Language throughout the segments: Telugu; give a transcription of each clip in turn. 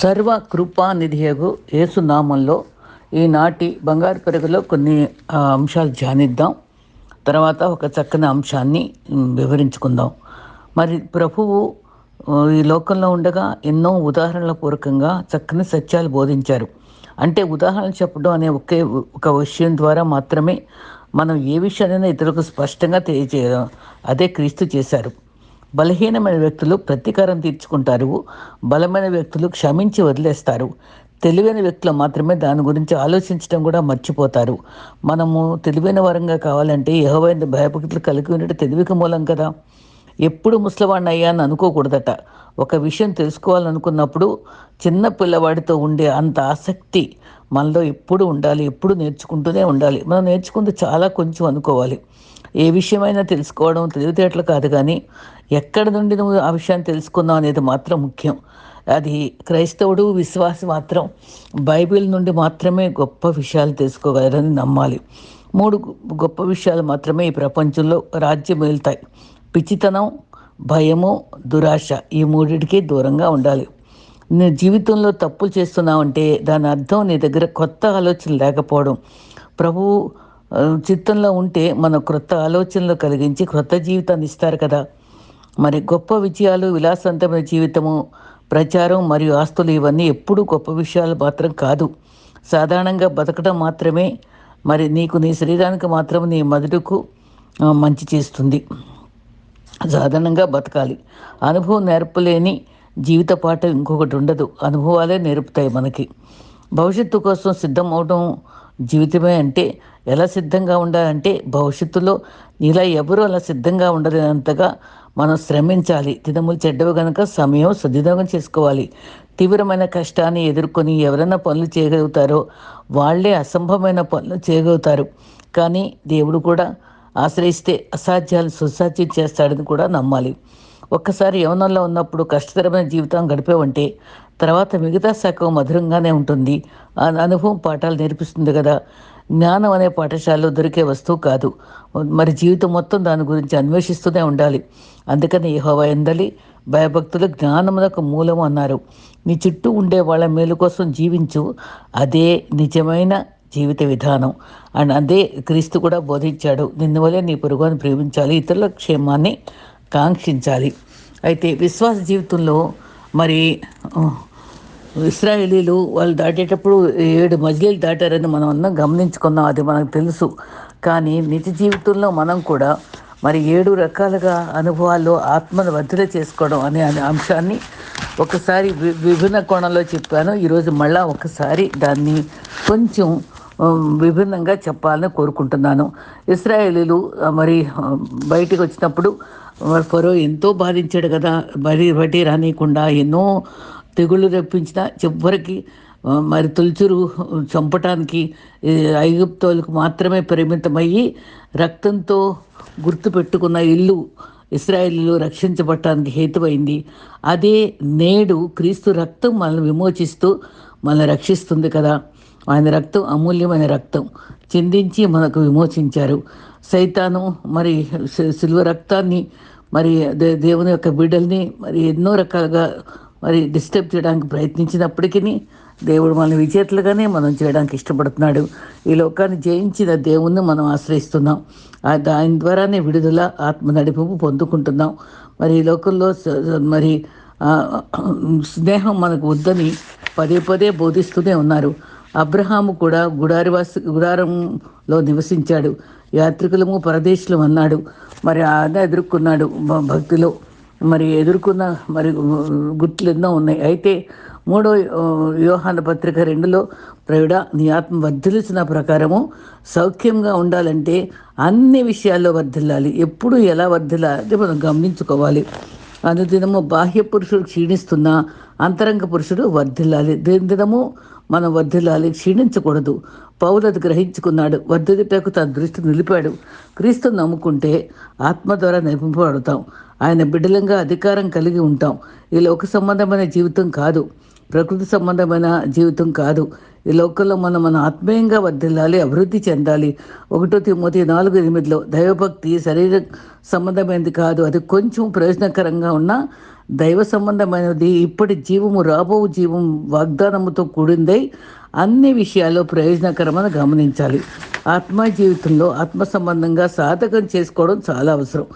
సర్వ కృపానిధియగు ఏసునామంలో ఈనాటి బంగారు పెరుగులో కొన్ని అంశాలు ధ్యానిద్దాం. తర్వాత ఒక చక్కని అంశాన్ని వివరించుకుందాం. మరి ప్రభువు ఈ లోకంలో ఉండగా ఎన్నో ఉదాహరణల పూర్వకంగా చక్కని సత్యాలు బోధించారు. అంటే ఉదాహరణ చెప్పడం అనే ఒకే ఒక విషయం ద్వారా మాత్రమే మనం ఏ విషయాన్నైనా ఇతరులకు స్పష్టంగా తెలియజేయడం అదే క్రీస్తు చేశారు. బలహీనమైన వ్యక్తులు ప్రతీకారం తీర్చుకుంటారు బలమైన వ్యక్తులు క్షమించి వదిలేస్తారు. తెలివైన వ్యక్తులు మాత్రమే దాని గురించి ఆలోచించడం కూడా మర్చిపోతారు. మనము తెలివైన వరంగా కావాలంటే యహోవైన భయభక్తులు కలిగి ఉండటం తెలివికి మూలం కదా. ఎప్పుడు ముసలివాడిని అయ్యా అని అనుకోకూడదట. ఒక విషయం తెలుసుకోవాలనుకున్నప్పుడు చిన్న పిల్లవాడితో ఉండే అంత ఆసక్తి మనలో ఎప్పుడు ఉండాలి ఎప్పుడు నేర్చుకుంటూనే ఉండాలి. మనం నేర్చుకుంది చాలా కొంచెం అనుకోవాలి. ఏ విషయమైనా తెలుసుకోవడం తెలివితేటలు కాదు కానీ ఎక్కడి నుండి నువ్వు ఆ విషయాన్ని తెలుసుకున్నావు అనేది మాత్రం ముఖ్యం. అది క్రైస్తవుడు విశ్వాసి మాత్రం బైబిల్ నుండి మాత్రమే గొప్ప విషయాలు తెలుసుకోగలరని నమ్మాలి. మూడు గొప్ప విషయాలు మాత్రమే ఈ ప్రపంచంలో రాజ్యం వెళ్తాయి. పిచ్చితనం భయము దురాశ ఈ మూడింటికి దూరంగా ఉండాలి. నీ జీవితంలో తప్పులు చేస్తున్నావంటే దాని అర్థం నీ దగ్గర కొత్త ఆలోచన లేకపోవడం. ప్రభువు చిత్తంలో ఉంటే మన క్రొత్త ఆలోచనలు కలిగించి క్రొత్త జీవితాన్ని ఇస్తారు కదా. మరి గొప్ప విజయాలు విలాసవంతమైన జీవితము ప్రచారం మరియు ఆస్తులు ఇవన్నీ ఎప్పుడూ గొప్ప విషయాలు మాత్రం కాదు. సాధారణంగా బతకడం మాత్రమే మరి నీకు నీ శరీరానికి మాత్రం నీ మదుడుకు మంచి చేస్తుంది. సాధారణంగా బతకాలి. అనుభవం నేర్పలేని జీవిత పాఠం ఇంకొకటి ఉండదు. అనుభవాలే నేర్పుతాయి మనకి. భవిష్యత్తు కోసం సిద్ధం అవడం జీవితమే అంటే ఎలా సిద్ధంగా ఉండాలంటే భవిష్యత్తులో ఇలా ఎవరు అలా సిద్ధంగా ఉండలేనంతగా మనం శ్రమించాలి. దినములు చెడ్డవి కనుక సమయం సద్వినియోగం చేసుకోవాలి. తీవ్రమైన కష్టాన్ని ఎదుర్కొని ఎవరైనా పనులు చేయగలుగుతారో వాళ్ళే అసంభవమైన పనులు చేయగలుగుతారు. కానీ దేవుడు కూడా ఆశ్రయిస్తే అసాధ్యాలు సుసాధ్యం చేస్తాడని కూడా నమ్మాలి. ఒక్కసారి యవనంలో ఉన్నప్పుడు కష్టతరమైన జీవితం గడిపేవంటే తర్వాత మిగతా శాఖం మధురంగానే ఉంటుంది. ఆ అనుభవం పాఠాలు నేర్పిస్తుంది కదా. జ్ఞానం అనే పాఠశాలలో దొరికే వస్తువు కాదు. మరి జీవితం మొత్తం దాని గురించి అన్వేషిస్తూనే ఉండాలి. అందుకని యెహోవా ఎందలి భయభక్తులు జ్ఞానములకు మూలం అన్నారు. నీ చుట్టూ ఉండే వాళ్ళ మేలు కోసం జీవించు. అదే నిజమైన జీవిత విధానం. అండ్ అదే క్రీస్తు కూడా బోధించాడు. నిన్ను నీ పురుగుని ప్రేమించాలి. ఇతరుల క్షేమాన్ని కాంక్షించాలి. అయితే విశ్వాస జీవితంలో మరి ఇస్రాయేలీలు వాళ్ళు దాటేటప్పుడు ఏడు మజిలీలు దాటారని మనం అందరం గమనించుకున్నాం అది మనకు తెలుసు. కానీ నిజ జీవితంలో మనం కూడా మరి ఏడు రకాలుగా అనుభవాల్లో ఆత్మను వర్ధన చేసుకోవడం అనే అనే అంశాన్ని ఒకసారి విభిన్న కోణంలో చెప్పాను. ఈరోజు మళ్ళా ఒకసారి దాన్ని కొంచెం విభిన్నంగా చెప్పాలని కోరుకుంటున్నాను. ఇస్రాయేలీలు మరి బయటికి వచ్చినప్పుడు ఫరో ఎంతో బాధించాడు కదా మరి బట్టి రానియకుండా ఎన్నో తెగుళ్ళు రప్పించిన చివరికి మరి తొలుచురు చంపటానికి ఐగుప్తోలకు మాత్రమే పరిమితమయ్యి రక్తంతో గుర్తుపెట్టుకున్న ఇల్లు ఇస్రాయేలీలు రక్షించబడటానికి హేతువైంది. అదే నేడు క్రీస్తు రక్తం మనల్ని విమోచిస్తూ మనల్ని రక్షిస్తుంది కదా. ఆయన రక్తం అమూల్యమైన రక్తం. చిందించి మనకు విమోచించారు. సైతాను మరి సిల్వ రక్తాన్ని మరి దే దేవుని యొక్క బిడ్డల్ని మరి ఎన్నో రకాలుగా మరి డిస్టర్బ్ చేయడానికి ప్రయత్నించినప్పటికీ దేవుడు మన విజేతలుగానే మనం చేయడానికి ఇష్టపడుతున్నాడు. ఈ లోకాన్ని జయించిన దేవుణ్ణి మనం ఆశ్రయిస్తున్నాం. దాని ద్వారానే విడుదల ఆత్మ నడిపింపు పొందుకుంటున్నాం. మరి ఈ లోకంలో మరి స్నేహం మనకు వద్దని పదే పదే బోధిస్తూనే ఉన్నారు. అబ్రహాము కూడా గుడారివాసి గుడారంలో నివసించాడు. యాత్రికులము పరదేశులు అన్నాడు. మరి ఆయన ఎదుర్కొన్నాడు భక్తిలో. మరి ఎదుర్కొన్న మరి గుర్తులు ఎన్నో ఉన్నాయి. అయితే మూడో వ్యూహాన పత్రిక రెండులో ప్రవిడ నీ ఆత్మ వర్ధిల్చిన ప్రకారము సౌఖ్యంగా ఉండాలంటే అన్ని విషయాల్లో వర్ధిల్లాలి. ఎప్పుడు ఎలా వర్ధిల్లాలి మనం గమనించుకోవాలి. అనుదినము బాహ్య పురుషుడు క్షీణిస్తున్నా అంతరంగ పురుషుడు వర్ధిల్లాలి. దినదినము మనం వర్ధిల్లాలి క్షీణించకూడదు. పౌలది గ్రహించుకున్నాడు. వర్ధిల్లుటకు తన దృష్టి నిలిపాడు. క్రీస్తు నమ్ముకుంటే ఆత్మ ద్వారా నిలిపింపబడతాం ఆయన బిడ్డలంగా అధికారం కలిగి ఉంటాం. ఈ లోక సంబంధమైన జీవితం కాదు. ప్రకృతి సంబంధమైన జీవితం కాదు. ఈ లోకంలో మనం మన ఆత్మీయంగా వర్ధిల్లాలి అభివృద్ధి చెందాలి. ఒకటో తిమ్మతి నాలుగు ఎనిమిదిలో దైవభక్తి శరీర సంబంధమైనది కాదు. అది కొంచెం ప్రయోజనకరంగా ఉన్న దైవ సంబంధమైనది ఇప్పటి జీవము రాబో జీవం వాగ్దానముతో కూడిందై అన్ని విషయాల్లో ప్రయోజనకరమని గమనించాలి. ఆత్మ జీవితంలో ఆత్మ సంబంధంగా సాధకం చేసుకోవడం చాలా అవసరం.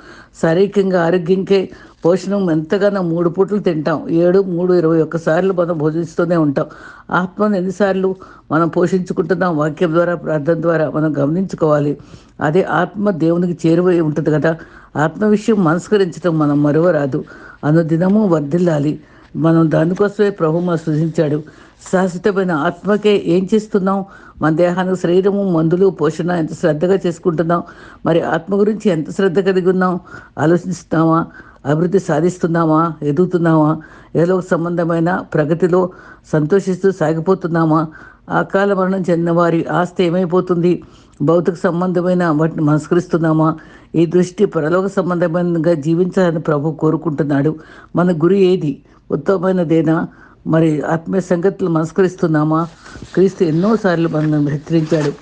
శారీరకంగా ఆరోగ్యంకే పోషణం ఎంతగానో మూడు పూటలు తింటాం. ఏడు మూడు ఇరవై ఒక్కసార్లు మనం భోజిస్తూనే ఉంటాం. ఆత్మను ఎన్నిసార్లు మనం పోషించుకుంటున్నాం? వాక్యం ద్వారా ప్రార్థన ద్వారా మనం గమనించుకోవాలి. అదే ఆత్మ దేవునికి చేరువై ఉంటుంది కదా. ఆత్మ విషయం మనస్కరించడం మనం మరువరాదు. అనుదినము వర్ధిల్లాలి. మనం దానికోసమే ప్రభు మా సృజించాడు. శాశ్వతమైన ఆత్మకే ఏం చేస్తున్నాం మన దేహానికి శరీరము మందులు పోషణ ఎంత శ్రద్ధగా చేసుకుంటున్నాం మరి ఆత్మ గురించి ఎంత శ్రద్ధ కలిగి ఉన్నాం ఆలోచిస్తున్నామా అభివృద్ధి సాధిస్తున్నామా ఎదుగుతున్నామా ఏదో ఒక సంబంధమైన ప్రగతిలో సంతోషిస్తూ సాగిపోతున్నామా అకాల మరణం చెందిన వారి ఆస్తి ఏమైపోతుంది? భౌతిక సంబంధమైన వాటిని మనస్కరిస్తున్నామా? ఈ దృష్టి పరలోక సంబంధమైనగా జీవించాలని ప్రభు కోరుకుంటున్నాడు. మన గురి ఏది? ఉత్తమమైనదేనా? మరి ఆత్మీయ సంగతులు మనస్కరిస్తున్నామా? క్రీస్తు ఎన్నోసార్లు మనల్ని హెచ్చరించాడు.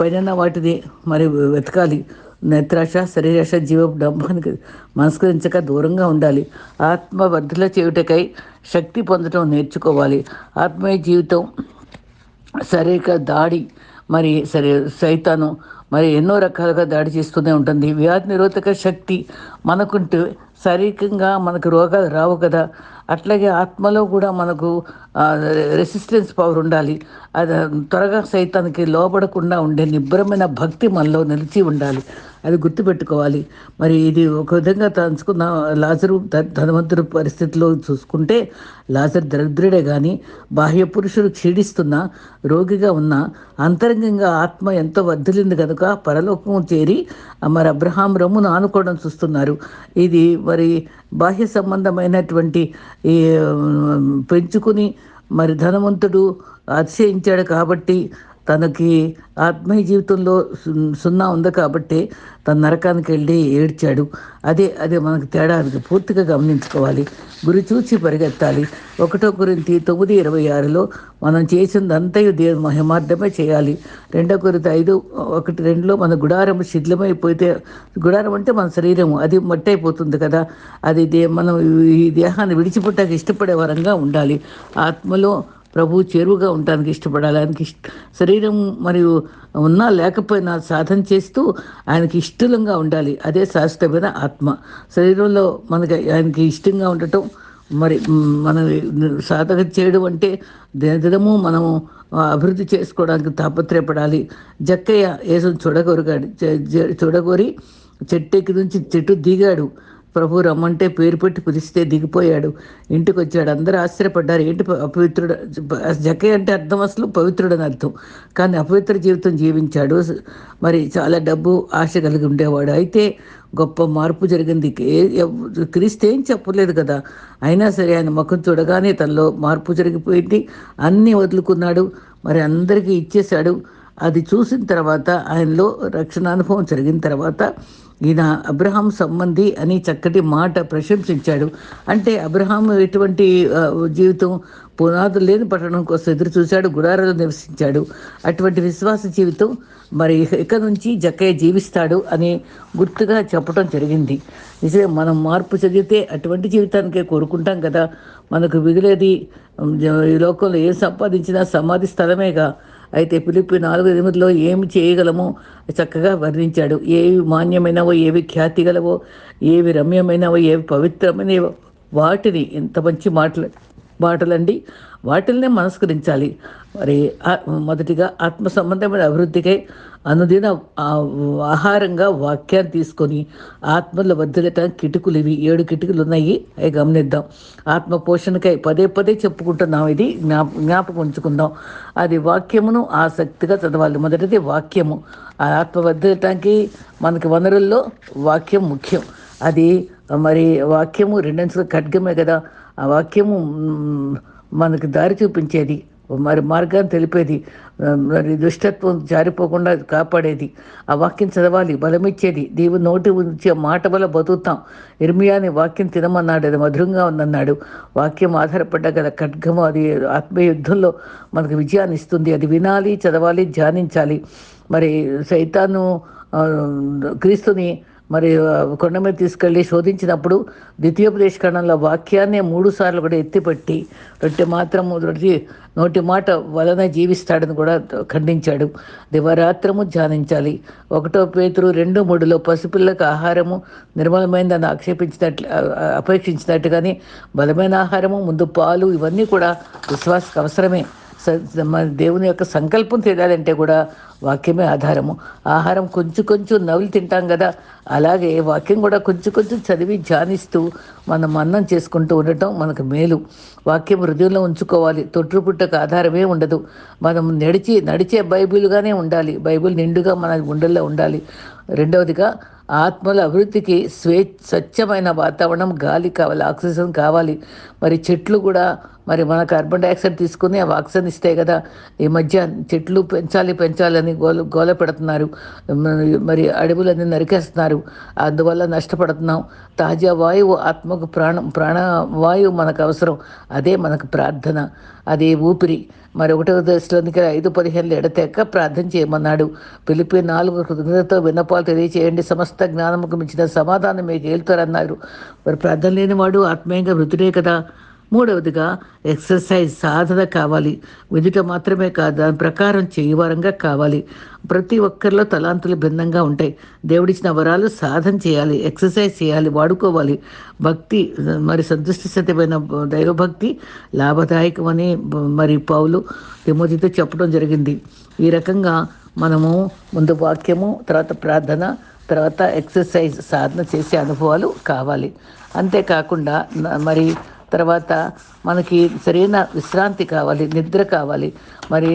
పైన వాటిని మరి వెతకాలి. నేత్రాశ శరీరాశ జీవ డంబానికి మనస్కరించక దూరంగా ఉండాలి. ఆత్మ వర్ధల చేయుటకై శక్తి పొందడం నేర్చుకోవాలి. ఆత్మీయ జీవితం శారీరక దాడి మరి సరే సైతాను మరి ఎన్నో రకాలుగా దాడి చేస్తూనే ఉంటుంది. వ్యాధి నిరోధక శక్తి మనకుంటే శారీరకంగా మనకు రోగాలు రావు కదా. అట్లాగే ఆత్మలో కూడా మనకు రెసిస్టెన్స్ పవర్ ఉండాలి. అది త్వరగా సైతానికి లోపడకుండా ఉండే నిబ్బరమైన భక్తి మనలో నిలిచి ఉండాలి. అది గుర్తుపెట్టుకోవాలి. మరి ఇది ఒక విధంగా తలుచుకున్న లాజరు ధనవంతుడు పరిస్థితిలో చూసుకుంటే లాజర్ దరిద్రుడే కానీ బాహ్య పురుషుడు క్షీణిస్తున్న రోగిగా ఉన్న అంతరంగంగా ఆత్మ ఎంతో వర్ధిలింది కనుక పరలోకం చేరి మరి అబ్రహాం రమ్మును ఆనుకోవడం చూస్తున్నారు. ఇది మరి బాహ్య సంబంధమైనటువంటి ఈ పెంచుకుని మరి ధనవంతుడు అతిశయించాడు కాబట్టి తనకి ఆత్మీయ జీవితంలో సు- సున్నా ఉంది కాబట్టి తన నరకానికి వెళ్ళి ఏడ్చాడు. అదే అదే మనకు తేడా అది పూర్తిగా గమనించుకోవాలి. గురి చూచి పరిగెత్తాలి. ఒకటో గురించి తొమ్మిది ఇరవై ఆరులో మనం చేసిందంతయు దేవుని మహిమార్థమే చేయాలి. రెండో గురించి ఐదు ఒకటి రెండులో మన గుడారం శిథిలమైపోతే గుడారం అంటే మన శరీరం అది మట్టి అయిపోతుంది కదా. అది దే మనం ఈ దేహాన్ని విడిచిపెట్టాక ఇష్టపడే వరంగా ఉండాలి. ఆత్మలో ప్రభు చేరువుగా ఉండడానికి ఇష్టపడాలి ఆయనకి ఇష్ట శరీరం మరియు ఉన్నా లేకపోయినా సాధన చేస్తూ ఆయనకి ఇష్టంగా ఉండాలి. అదే శాశ్వతమైన ఆత్మ. శరీరంలో మనకి ఆయనకి ఇష్టంగా ఉండటం మరి మనం సాధన చేయడం అంటే దినదినము మనము అభివృద్ధి చేసుకోవడానికి తాపత్రయపడాలి. జక్కయ్య ఏసం చూడగోరుగాడు చ- జ- చూడగోరి చెట్టెక్కి నుంచి చెట్టు దిగాడు. ప్రభు రమ్మంటే పేరు పెట్టి పిలిస్తే దిగిపోయాడు. ఇంటికి వచ్చాడు అందరూ ఆశ్చర్యపడ్డారు. ఏంటి అపవిత్రుడు? జకే అంటే అర్థం అసలు పవిత్రుడు అని అర్థం. కానీ అపవిత్ర జీవితం జీవించాడు. మరి చాలా డబ్బు ఆశ కలిగి ఉండేవాడు. అయితే గొప్ప మార్పు జరిగింది. క్రీస్తు ఏం చెప్పలేదు కదా. అయినా సరే ఆయన ముఖం చూడగానే తనలో మార్పు జరిగిపోయింది. అన్నీ వదులుకున్నాడు. మరి అందరికీ ఇచ్చేశాడు. అది చూసిన తర్వాత ఆయనలో రక్షణ అనుభవం జరిగిన తర్వాత ఈయన అబ్రహాం సంబంధి అని చక్కటి మాట ప్రశంసించాడు. అంటే అబ్రహాం ఎటువంటి జీవితం పునాదులు లేని పట్టణం కోసం ఎదురు చూశాడు గుడారాలు నివసించాడు. అటువంటి విశ్వాస జీవితం మరి ఇక- నుంచి జక్కయ్య జీవిస్తాడు అని గుర్తుగా చెప్పడం జరిగింది. నిజమే మనం మార్పు చదివితే అటువంటి జీవితానికే కోరుకుంటాం కదా. మనకు మిగిలేది ఈ లోకంలో ఏం సంపాదించినా సమాధి స్థలమేగా. అయితే పిలిపి నాలుగు ఎనిమిదిలో ఏమి చేయగలమో చక్కగా వర్ణించాడు. ఏవి మాన్యమైనవో ఏవి ఖ్యాతి గలవో ఏవి రమ్యమైనవో ఏవి పవిత్రమైనవో వాటిని ఎంత మంచి మాటలు మాటలండి. వాటిల్నే మనస్కరించాలి. మరి మొదటిగా ఆత్మ సంబంధమైన అభివృద్ధికై అనుదిన ఆహారంగా వాక్యాన్ని తీసుకొని ఆత్మలో వర్ధిల్లటానికి కిటుకులు ఇవి ఏడు కిటుకులు ఉన్నాయి అవి గమనిద్దాం. ఆత్మ పోషణకై పదే పదే చెప్పుకుంటున్నాం. ఇది జ్ఞాప జ్ఞాపకం ఉంచుకుందాం. అది వాక్యమును ఆసక్తిగా చదవాలి. మొదటిది వాక్యము. ఆ ఆత్మ వర్ధిల్లటానికి మనకి వనరుల్లో వాక్యం ముఖ్యం. అది మరి వాక్యము రెండంచుల ఖడ్గమే కదా. ఆ వాక్యము మనకి దారి చూపించేది మరి మార్గాన్ని తెలిపేది మరి దుష్టత్వం జారిపోకుండా కాపాడేది ఆ వాక్యం చదవాలి బలమిచ్చేది. దేవుని నోటి ఉంచే మాట వల్ల బతుకుతాం. ఇర్మియాని వాక్యం తినమన్నాడు అది మధురంగా ఉందన్నాడు. వాక్యం ఆధారపడ్డ గల ఖడ్గము అది ఆత్మీయ యుద్ధంలో మనకు విజయాన్ని ఇస్తుంది. అది వినాలి చదవాలి ధ్యానించాలి. మరి సైతాను క్రీస్తుని మరి కొండ మీద తీసుకెళ్ళి శోధించినప్పుడు ద్వితీయోపదేశకరణంలో వాక్యాన్ని మూడు సార్లు కూడా ఎత్తిపెట్టి రొట్టె మాత్రము రొట్టి నోటి మాట వలన జీవిస్తాడని కూడా ఖండించాడు. దివరాత్రము ధ్యానించాలి. ఒకటో పేతురు రెండు మూడులో పసిపిల్లకు ఆహారము నిర్మలమైనదని ఆక్షేపించినట్లు అపేక్షించినట్టు కానీ అపేక్షించినట్టుగానే బలమైన ఆహారము ముందు పాలు ఇవన్నీ కూడా విశ్వాసకు అవసరమే. దేవుని యొక్క సంకల్పం తినాలంటే కూడా వాక్యమే ఆధారము. ఆహారం కొంచెం కొంచెం నవ్వులు తింటాం కదా అలాగే వాక్యం కూడా కొంచెం కొంచెం చదివి ధ్యానిస్తూ మనం అన్నం చేసుకుంటూ ఉండటం మనకు మేలు. వాక్యం హృదయంలో ఉంచుకోవాలి. తొట్టు పుట్టకు ఆధారమే ఉండదు. మనం నడిచి నడిచే బైబిల్గానే ఉండాలి. బైబిల్ నిండుగా మన గుండెల్లో ఉండాలి. రెండవదిగా ఆత్మల అభివృద్ధికి స్వే స్వచ్ఛమైన వాతావరణం గాలి కావాలి ఆక్సిజన్ కావాలి. మరి చెట్లు కూడా మరి మన కార్బన్ డైఆక్సైడ్ తీసుకుని ఆ ఆక్సిజన్ ఇస్తే కదా ఈ మధ్య చెట్లు పెంచాలి పెంచాలని గోల గోల పెడుతున్నారు. మరి- మరి అడవులన్నీ నరికేస్తున్నారు. అందువల్ల నష్టపడుతున్నాం. తాజా వాయువు ఆత్మకు ప్రాణం ప్రాణవాయువు మనకు అవసరం. అదే మనకు ప్రార్థన. అదే ఊపిరి. మరి ఒకటవ దశలోనికి ఐదు పదిహేనులు ఎడతెక్క ప్రార్థన చేయమన్నాడు. పిలిపి నాలుగు కృతజ్ఞతతో విన్నపాలు తెలియచేయండి. సమస్త జ్ఞానముకు మించిన సమాధానం మీకు ఏలుతారన్నారు మరి ప్రార్థన లేనివాడు ఆత్మీయంగా మృతుడే కదా. మూడవదిగా ఎక్సర్సైజ్ సాధన కావాలి. విదుట మాత్రమే కాదు దాని ప్రకారం చేయవారంగా కావాలి. ప్రతి ఒక్కరిలో తలాంతులు భిన్నంగా ఉంటాయి. దేవుడిచ్చిన వరాలు సాధన చేయాలి ఎక్సర్సైజ్ చేయాలి వాడుకోవాలి. భక్తి మరి సంతుష్టి దైవభక్తి లాభదాయకమని మరి పౌలు తిమోతితో చెప్పడం జరిగింది. ఈ రకంగా మనము ముందు వాక్యము తర్వాత ప్రార్థన తర్వాత ఎక్సర్సైజ్ సాధన చేసే అనుభవాలు కావాలి. అంతేకాకుండా మరి తర్వాత మనకి సరైన విశ్రాంతి కావాలి నిద్ర కావాలి. మరి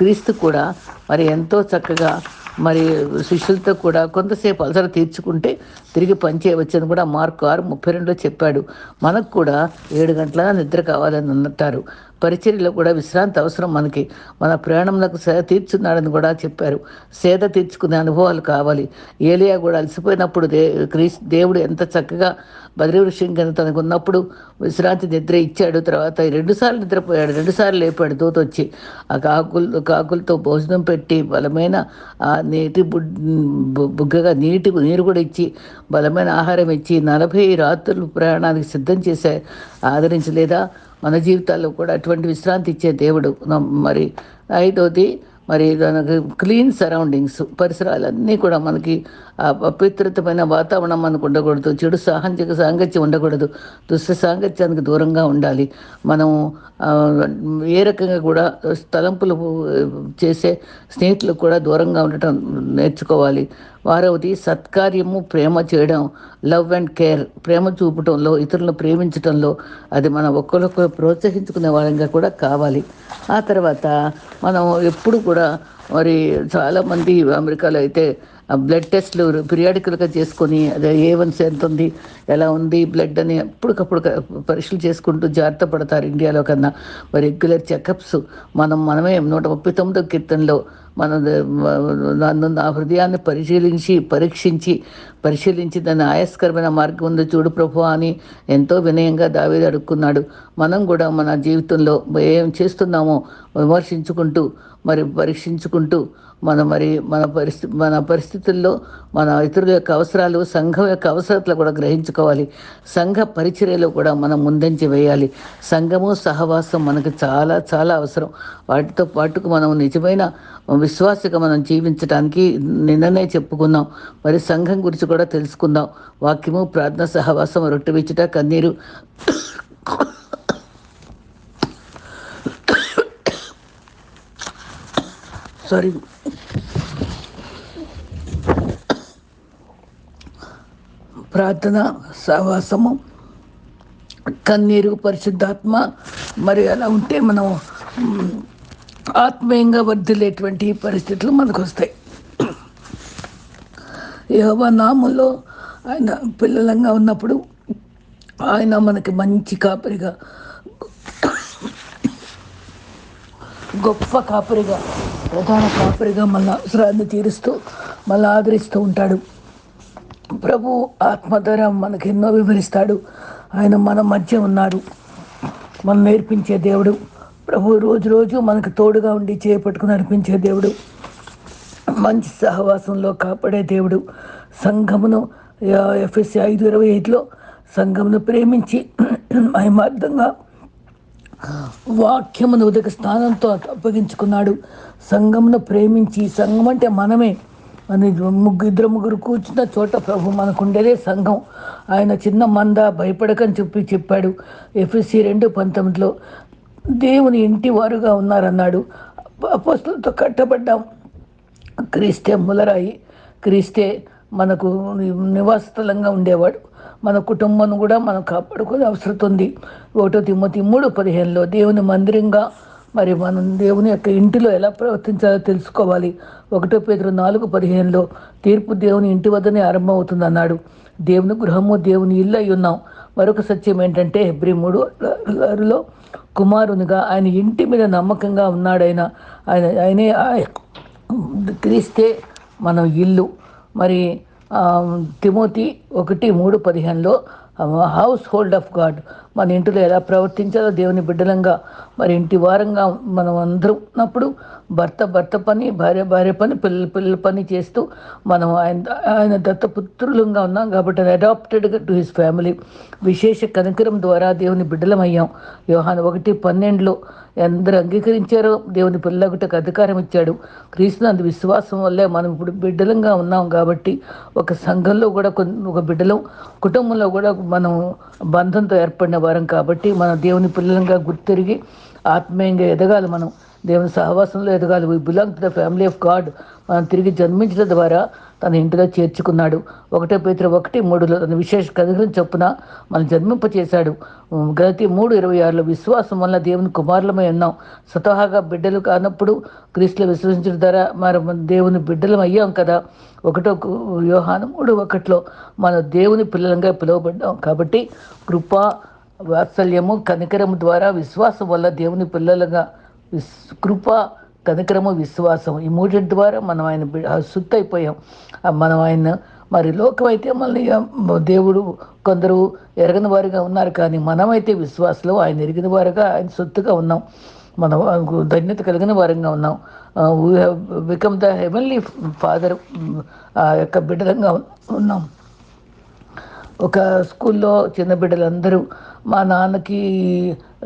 క్రీస్తు కూడా మరి ఎంతో చక్కగా మరి శిష్యులతో కూడా కొంతసేపు అలసట తీర్చుకుంటే తిరిగి పనిచేయవచ్చని కూడా మార్కు ఆరు ముప్పై రెండులో చెప్పాడు. మనకు కూడా ఏడు గంటల నిద్ర కావాలని అంటారు పరిచర్యలో కూడా విశ్రాంతి అవసరం మనకి. మన ప్రయాణంలకు సేద తీర్చున్నాడని కూడా చెప్పారు. సేద తీర్చుకునే అనుభవాలు కావాలి. ఏలియా కూడా అలసిపోయినప్పుడు దే క్రీస్ దేవుడు ఎంత చక్కగా బదిరి వృక్షం కింద తనకు ఉన్నప్పుడు విశ్రాంతి నిద్ర ఇచ్చాడు. తర్వాత రెండుసార్లు నిద్రపోయాడు. రెండుసార్లు లేపాడు దూత వచ్చి ఆ కాకులు కాకులతో భోజనం పెట్టి బలమైన ఆ నీటి బుడ్- బు- బుగ్గగా నీటి నీరు కూడా ఇచ్చి బలమైన ఆహారం ఇచ్చి నలభై రాత్రులు ప్రయాణానికి సిద్ధం చేసే ఆదరించలేదా? మన జీవితాల్లో కూడా అటువంటి విశ్రాంతి ఇచ్చే దేవుడు. మరి ఐదోది మరి దానికి క్లీన్ సరౌండింగ్స్ పరిసరాలన్నీ కూడా మనకి ఆ అపవిత్రతమైన వాతావరణం మనకు ఉండకూడదు. చెడు సాహంజిక సాంగత్యం ఉండకూడదు. దుష్ట సాంగత్యానికి దూరంగా ఉండాలి. మనం ఏ రకంగా కూడా తలంపులు చేసే స్నేహితులకు కూడా దూరంగా ఉండటం నేర్చుకోవాలి. వారవది సత్కార్యము ప్రేమ చేయడం లవ్ అండ్ కేర్ ప్రేమ చూపటంలో ఇతరులను ప్రేమించటంలో అది మనం ఒక్కరొక్కరు ప్రోత్సహించుకునే వాళ్ళంగా కూడా కావాలి. ఆ తర్వాత మనం ఎప్పుడు కూడా మరి చాలామంది అమెరికాలో అయితే బ్లడ్ టెస్ట్లు పిరియాడికల్గా చేసుకొని అదే ఏ వన్స్ ఎంత ఉంది ఎలా ఉంది బ్లడ్ అని ఎప్పటికప్పుడు పరీక్షలు చేసుకుంటూ జాగ్రత్త పడతారు ఇండియాలో కన్నా. రెగ్యులర్ చెకప్స్ మనం మనమే నూట ముప్పై తొమ్మిదో కీర్తనలో మన నన్ను నా హృదయాన్ని పరిశీలించి పరీక్షించి పరిశీలించి దాన్ని ఆయాస్కరమైన మార్గం ఉంది చూడు ప్రభు అని ఎంతో వినయంగా దావేది అడుక్కున్నాడు. మనం కూడా మన జీవితంలో ఏం చేస్తున్నామో విమర్శించుకుంటూ మరి పరీక్షించుకుంటూ మన మరి మన పరిస్థితి మన పరిస్థితుల్లో మన ఇతరుల యొక్క అవసరాలు సంఘం యొక్క అవసరాలు కూడా గ్రహించుకోవాలి. సంఘ పరిచర్యలో కూడా మనం ముందంచి వేయాలి. సంఘము సహవాసం మనకు చాలా చాలా అవసరం. వాటితో పాటుకు మనం నిజమైన విశ్వాసగా మనం జీవించడానికి నిన్ననే చెప్పుకున్నాం. మరి సంఘం గురించి కూడా తెలుసుకుందాం. వాక్యము ప్రార్థన సహవాసం రొట్టె విచ్చుట కన్నీరు. సారీ ప్రార్థన సహవాసము కన్నీరు పరిశుద్ధాత్మ. మరి అలా ఉంటే మనం ఆత్మీయంగా వర్ధిల్లేటువంటి పరిస్థితులు మనకు వస్తాయి యెహోవా నామంలో ఆయన పిల్లలంగా ఉన్నప్పుడు ఆయన మనకి మంచి కాపరిగా గొప్ప కాపరిగా ప్రధాన కాపరిగా మన అవసరాన్ని తీరుస్తూ మళ్ళీ ఆదరిస్తూ ఉంటాడు. ప్రభు ఆత్మ ద్వారా మనకు ఎన్నో వివరిస్తాడు. ఆయన మన మధ్య ఉన్నాడు. మనం నేర్పించే దేవుడు. ప్రభు రోజు రోజు మనకు తోడుగా ఉండి చేపట్టుకుని నడిపించే దేవుడు. మంచి సహవాసంలో కాపాడే దేవుడు. సంఘమును ఎఫ్ఎస్సి ఐదు ఇరవై ఐదులో సంఘమును ప్రేమించి మహిమార్థంగా వాక్యమును ఉదక స్థానంతో అప్పగించుకున్నాడు. సంఘమును ప్రేమించి సంఘం అంటే మనమే. అని ముగ్గురు ఇద్దరు ముగ్గురు కూర్చున్న చోట ప్రభు మనకుండేదే సంఘం. ఆయన చిన్న మంద భయపడకని చెప్పి చెప్పాడు. ఎఫ్ఎస్సి రెండు పంతొమ్మిదిలో దేవుని ఇంటి వారుగా ఉన్నారన్నాడు. అపోస్తులతో కట్టబడ్డాం. క్రీస్తే ములరాయి. క్రీస్తే మనకు నివాస స్థలంగా ఉండేవాడు. మన కుటుంబాన్ని కూడా మనం కాపాడుకునే అవసరం ఉంది. ఒకటో తిమ్మతి మూడు పదిహేనులో దేవుని మందిరంగా మరి మనం దేవుని యొక్క ఇంటిలో ఎలా ప్రవర్తించాలో తెలుసుకోవాలి. ఒకటో పేదరు నాలుగు పదిహేనులో తీర్పు దేవుని ఇంటి వద్దనే ఆరంభమవుతుంది అన్నాడు దేవుని గృహము దేవుని ఇల్లు అయి ఉన్నాం. మరొక సత్యం ఏంటంటే హెబ్రి మూడు ఆరులో కుమారునిగా ఆయన ఇంటి మీద నమ్మకంగా ఉన్నాడైన ఆయన ఆయనే క్రీస్తే మనం ఇల్లు. మరి తిమోతి ఒకటి మూడు పదిహేనులో హౌస్ హోల్డ్ ఆఫ్ గాడ్ మన ఇంటిలో ఎలా ప్రవర్తించాలో దేవుని బిడ్డలంగా మరి ఇంటి వారంగా మనం అందరం ఉన్నప్పుడు భర్త భర్త పని భార్య భార్య పని పిల్లల పిల్లల పని చేస్తూ మనం ఆయన ఆయన దత్తపుత్రులంగా ఉన్నాం కాబట్టి అడాప్టెడ్గా టు హిస్ ఫ్యామిలీ విశేష కనికరం ద్వారా దేవుని బిడ్డలమయ్యాం. యోహాన్ ఒకటి పన్నెండులో ఎందరు అంగీకరించారో దేవుని పిల్లగుటకు అధికారం ఇచ్చాడు. క్రీస్తు అందు విశ్వాసం వల్లే మనం ఇప్పుడు బిడ్డలంగా ఉన్నాం కాబట్టి ఒక సంఘంలో కూడా ఒక బిడ్డలం కుటుంబంలో కూడా మనం బంధంతో ఏర్పడిన వారం కాబట్టి మన దేవుని పిల్లలంగా గుర్తిరిగి ఆత్మీయంగా ఎదగాలి మనం. దేవుని సహవాసంలో ఎదగాలి we belong to the family of God మనం తిరిగి జన్మించడం ద్వారా తన ఇంటిలో చేర్చుకున్నాడు. ఒకటో పేతురు ఒకటి మూడులో తన విశేష కనుగరం చొప్పున మనం జన్మింప చేశాడు గతి మూడు ఇరవై ఆరులో విశ్వాసం వల్ల దేవుని కుమారులమై ఉన్నాం. స్వతహాగా బిడ్డలు కానప్పుడు క్రీస్తులు విశ్వసించడం ద్వారా మరి దేవుని బిడ్డలం అయ్యాం కదా. ఒకటో వ్యూహానం మూడు ఒకటిలో మన దేవుని పిల్లలంగా పిలువబడ్డాం. కాబట్టి కృప వాత్సల్యము కనికరము ద్వారా విశ్వాసం వల్ల దేవుని పిల్లలుగా విస్ కృప కనికరము విశ్వాసం ఈ మూడింటి ద్వారా మనం ఆయన సుత్తి అయిపోయాం మనం ఆయన మరి లోకమైతే మళ్ళీ దేవుడు కొందరు ఎరగని వారుగా ఉన్నారు కానీ మనమైతే విశ్వాసంలో ఆయన ఎరిగిన వారుగా ఆయన సొత్తుగా ఉన్నాం. మనం ధన్యత కలిగిన వారంగా ఉన్నాం. We have become the heavenly father ఆ యొక్క బిడ్డలంగా ఉన్నాం. ఒక స్కూల్లో చిన్న బిడ్డలందరూ మా నాన్నకి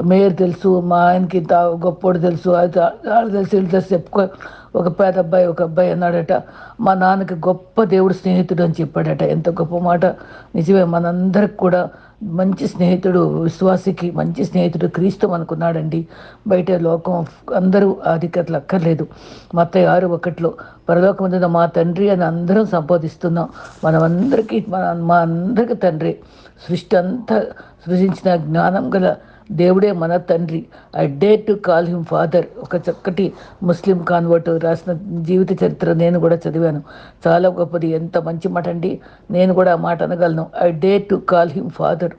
మేయర్ తెలుసు మా ఆయనకి ఇంత గొప్పోడు తెలుసు అది వాళ్ళు తెలుసు వీళ్ళు తెలుసు చెప్పుకో ఒక పేద అబ్బాయి ఒక అబ్బాయి అన్నాడట మా నాన్నకి గొప్ప దేవుడు స్నేహితుడు అని చెప్పాడట. ఎంత గొప్ప మాట. నిజమే మనందరికి కూడా మంచి స్నేహితుడు విశ్వాసికి మంచి స్నేహితుడు క్రీస్తు మనకున్నాడండి బయట లోకం అందరూ ఆధిక్యతలు అక్కర్లేదు. మత ఆరు ఒకటిలో పరలోకం మీద మా తండ్రి అని అందరం సంబోధిస్తున్నాం. మనమందరికీ మన మా అందరికీ తండ్రి సృష్టి అంతా సృజించిన జ్ఞానం గల దేవుడే మన తండ్రి. I dare to call him father ఒక చక్కటి ముస్లిం కాన్వర్ట్ రాసిన జీవిత చరిత్ర నేను కూడా చదివాను. చాలా గొప్పది. ఎంత మంచి మాట అండి. నేను కూడా ఆ మాట అనగలను. I dare to call him father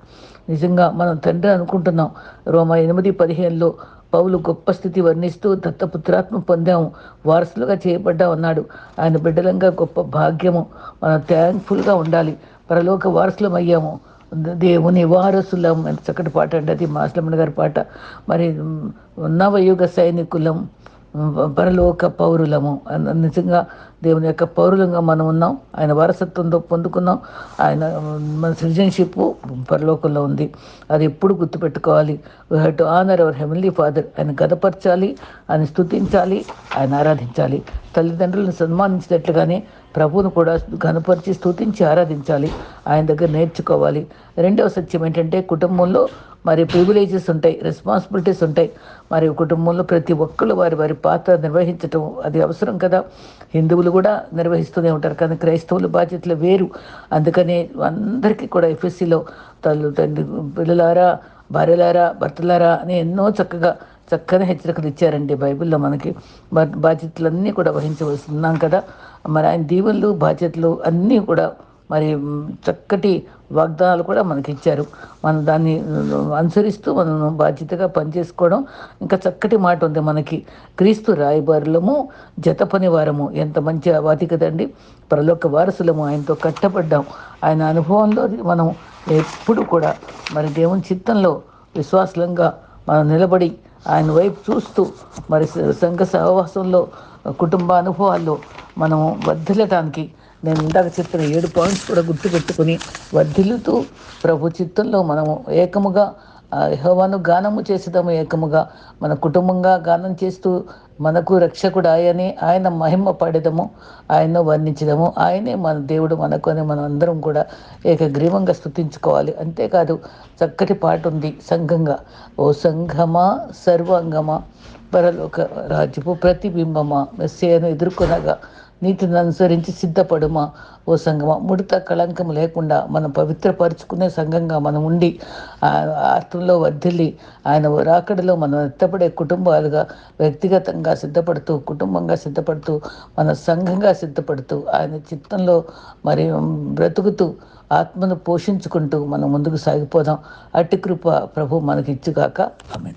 నిజంగా మనం తండ్రి అనుకుంటున్నాం. రోమ ఎనిమిది పదిహేనులో పౌలు గొప్ప స్థితి వర్ణిస్తూ దత్తపుత్రాత్మ పొందాము. వారసులుగా చేయబడ్డా ఉన్నాడు ఆయన బిడ్డలంగా గొప్ప భాగ్యము. మనం థ్యాంక్ఫుల్గా ఉండాలి. పరలోక వారసులం అయ్యాము దేవుని వారసులం చక్కటి పాట అంటే అది మాస్లమ్మన్ గారి పాట. మరి నవయుగ సైనికులం పరలోక పౌరులము. నిజంగా దేవుని యొక్క పౌరులంగా మనం ఉన్నాం. ఆయన వారసత్వంతో పొందుకున్నాం. ఆయన మన సిటిజన్షిప్ పరలోకంలో ఉంది. అది ఎప్పుడు గుర్తుపెట్టుకోవాలి? We have to honour our heavenly father ఆయన గతపరచాలి ఆయన స్థుతించాలి ఆయన ఆరాధించాలి. తల్లిదండ్రులను సన్మానించినట్లుగానే ప్రభువును కూడా కనపరిచి స్థుతించి ఆరాధించాలి. ఆయన దగ్గర నేర్చుకోవాలి. రెండవ సత్యం ఏంటంటే కుటుంబంలో మరి ప్రివిలేజెస్ ఉంటాయి రెస్పాన్సిబిలిటీస్ ఉంటాయి. మరి కుటుంబంలో ప్రతి ఒక్కరు వారి వారి పాత్ర నిర్వహించటం అది అవసరం కదా. హిందువులు కూడా నిర్వహిస్తూనే ఉంటారు. కానీ క్రైస్తవుల బాధ్యతలు వేరు. అందుకనే అందరికీ కూడా ఎఫ్ఎస్సిలో తల్లు తండ్రి పిల్లలారా భార్యలారా భర్తలారా అని ఎన్నో చక్కగా చక్కని హెచ్చరికలు ఇచ్చారండి బైబిల్లో మనకి. బాధ్యతలన్నీ కూడా వహించవలసి ఉన్నాం కదా. మరి ఆయన దీవులు బాధ్యతలు అన్నీ కూడా మరి చక్కటి వాగ్దానాలు కూడా మనకి ఇచ్చారు మనం దాన్ని అనుసరిస్తూ మనం బాధ్యతగా పనిచేసుకోవడం ఇంకా చక్కటి మాట ఉంది మనకి. క్రీస్తు రాయబారులము జత పని వారము ఎంత మంచి వాతి కదండి. పరలోక వారసులము. ఆయనతో కట్టబడ్డాం. ఆయన అనుభవంలో మనం ఎప్పుడు కూడా మరి దేవుని చిత్తంలో విశ్వాసంగా మనం నిలబడి ఆయన వైపు చూస్తూ మరి సంఘ సహవాసంలో కుటుంబ అనుభవాల్లో మనము వర్ధిల్లటానికి నేను ఇందాక చెప్పిన ఏడు పాయింట్స్ కూడా గుర్తుపెట్టుకుని వర్ధిల్లుతూ ప్రభు చిత్తంలో మనము ఏకముగా యహోవాను గానము చేసేదాము ఏకముగా మన కుటుంబంగా గానం చేస్తూ మనకు రక్షకుడు ఆయనే ఆయన మహిమ పడేదము ఆయన్ను వర్ణించడము ఆయనే మన దేవుడు మనకు అని మనం అందరం కూడా ఏకగ్రీవంగా స్థుతించుకోవాలి అంతేకాదు చక్కటి పాట ఉంది సంఘంగా ఓ సంఘమా సర్వాంగమా పరలోక రాజ్యపు ప్రతిబింబమా మెస్సేను ఎదుర్కొనగా నీతిని అనుసరించి సిద్ధపడుమా? ఓ సంఘమా ముడత కళంకం లేకుండా మనం పవిత్రపరుచుకునే సంఘంగా మనం ఉండి ఆత్మలో వర్ధిల్లి ఆయన రాకడలో మనం ఎత్తపడే కుటుంబాలుగా వ్యక్తిగతంగా సిద్ధపడుతూ కుటుంబంగా సిద్ధపడుతూ మన సంఘంగా సిద్ధపడుతూ ఆయన చిత్తంలో మరి బ్రతుకుతూ ఆత్మను పోషించుకుంటూ మనం ముందుకు సాగిపోదాం. అట్టి కృప ప్రభు మనకి ఇచ్చుగాక ఆమె